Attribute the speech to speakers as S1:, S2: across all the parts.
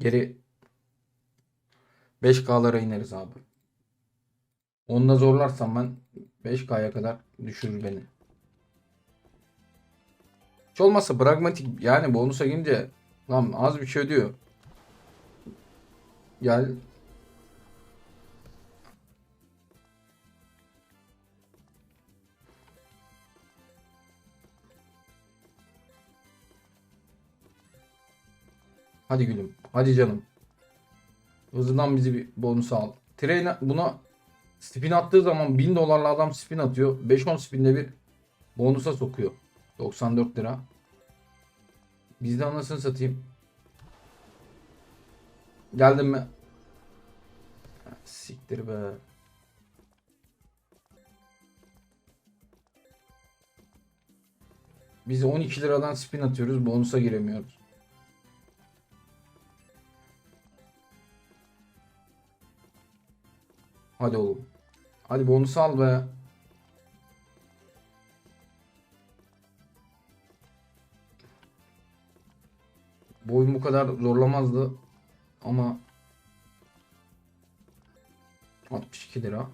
S1: Geri 5K'lara ineriz abi. Onunla zorlarsam ben 5K'ya kadar düşürür beni. Hiç olmazsa pragmatik yani bonusa girince lan az bir şey ödüyor. Gel. Hadi gülüm. Hadi canım. Hızlıdan bizi bir bonus al. Train buna spin attığı zaman 1000 dolarla adam spin atıyor. 5-10 spinde bir bonusa sokuyor. 94 lira. Bizde anasını satayım. Geldim mi? Siktir be. Biz 12 liradan spin atıyoruz. Bonusa giremiyoruz. Hadi oğlum. Hadi bonus al be. Bu oyun bu kadar zorlamazdı. Ama 62 lira.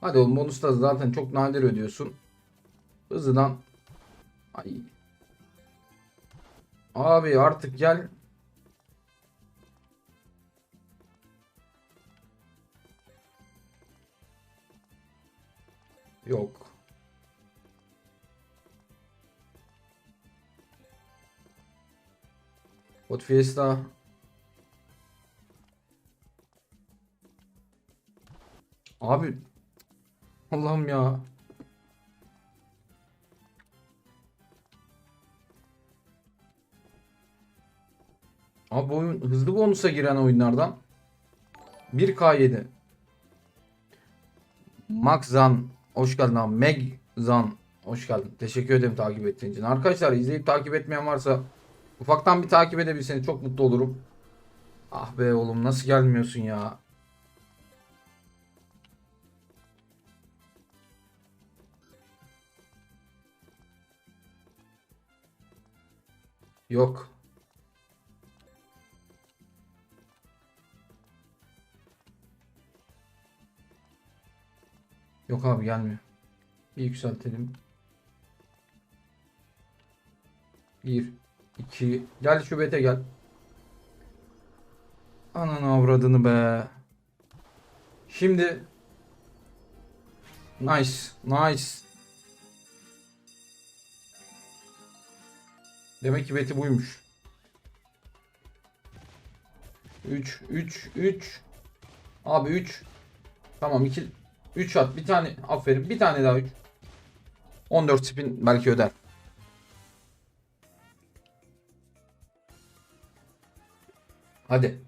S1: Hadi oğlum bonusla zaten çok nadir ödüyorsun. Hızlıdan. Ay. Abi artık gel. Yok. Hot Fiesta. Abi Allah'ım ya. Abi bu oyun hızlı bonusa giren oyunlardan 1K7 Max Zan hoş geldin abi. Meg Zan hoş geldin. Teşekkür ederim takip ettiğin için. Arkadaşlar izleyip takip etmeyen varsa ufaktan bir takip edebilseniz çok mutlu olurum. Ah be oğlum nasıl gelmiyorsun ya? Yok. Yok abi gelmiyor. Bir yükseltelim. Bir, iki. Gel şu bete gel. Ananı avradını be. Şimdi. Nice. Nice. Demek ki beti buymuş. 3 3 3 Abi 3 Tamam 2 3 at. Bir tane aferin. Bir tane daha 3. 14 spin belki öder. Hadi.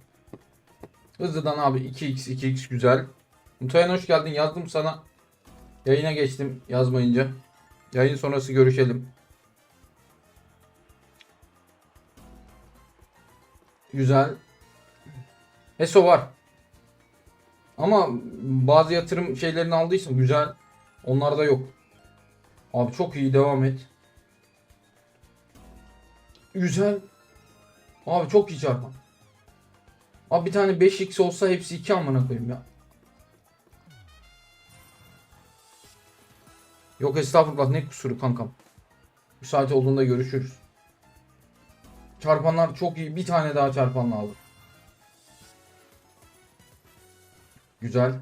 S1: Hızlıdan abi 2x 2x güzel. Mutayan hoş geldin. Yazdım sana. Yayına geçtim yazmayınca. Yayın sonrası görüşelim. Güzel. ESO var. Ama bazı yatırım şeylerini aldıysan güzel. Onlarda yok. Abi çok iyi devam et. Güzel. Abi çok iyi çarpan. Abi bir tane 5x olsa hepsi 2 amına koyayım ya. Yok estağfurullah ne kusuru kankam. Müsait olduğunda görüşürüz. Çarpanlar çok iyi. Bir tane daha çarpan lazım. Güzel.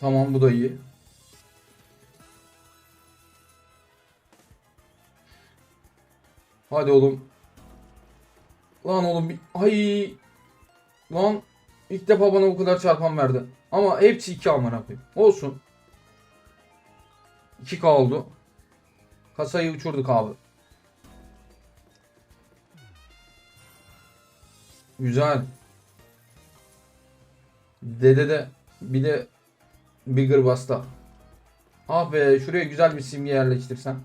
S1: Tamam bu da iyi. Hadi oğlum. Lan oğlum bir... Ay. Lan ilk defa bana bu kadar çarpan verdi. Ama hepsi 2 amına koyayım. Olsun. 2K oldu. Kasayı uçurduk abi. Güzel. Dede de bir de bigger basta. Ah be şuraya güzel bir simge yerleştirsen.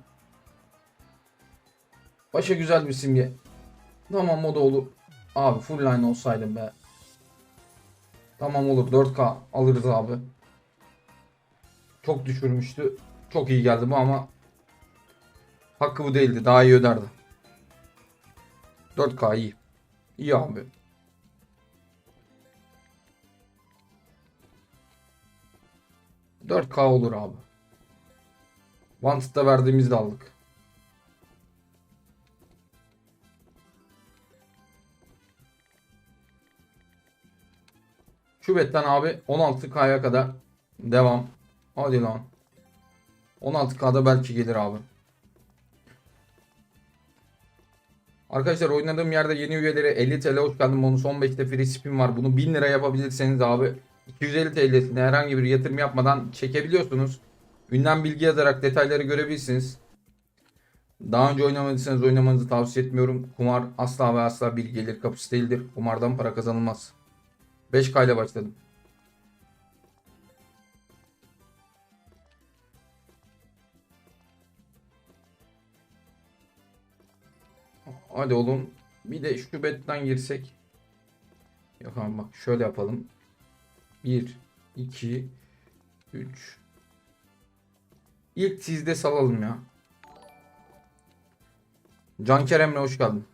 S1: Başa güzel bir simge. Tamam o da olur. Abi full line olsaydım be. Tamam olur 4K alırız abi. Çok düşürmüştü. Çok iyi geldi bu ama hakkı bu değildi. Daha iyi öderdi. 4K iyi. İyi abi. ...4K olur abi. Wanted'da verdiğimizde aldık. Şu betten abi 16K'ya kadar devam. Hadi lan. 16K'da belki gelir abi. Arkadaşlar oynadığım yerde yeni üyeleri 50 TL hoş geldin bonus 15'te free spin var. Bunu 1000 lira yapabilirseniz abi 250 TL'sine herhangi bir yatırım yapmadan çekebiliyorsunuz. Ünlem bilgi yazarak detayları görebilirsiniz. Daha önce oynamadıysanız oynamanızı tavsiye etmiyorum. Kumar asla ve asla bir gelir kapısı değildir. Kumardan para kazanılmaz. 5K ile başladım. Hadi oğlum. Bir de şu betten girsek. Yok abi bak şöyle yapalım. 1, 2, 3. İlk sizde salalım ya. Can Kerem'le hoş geldin.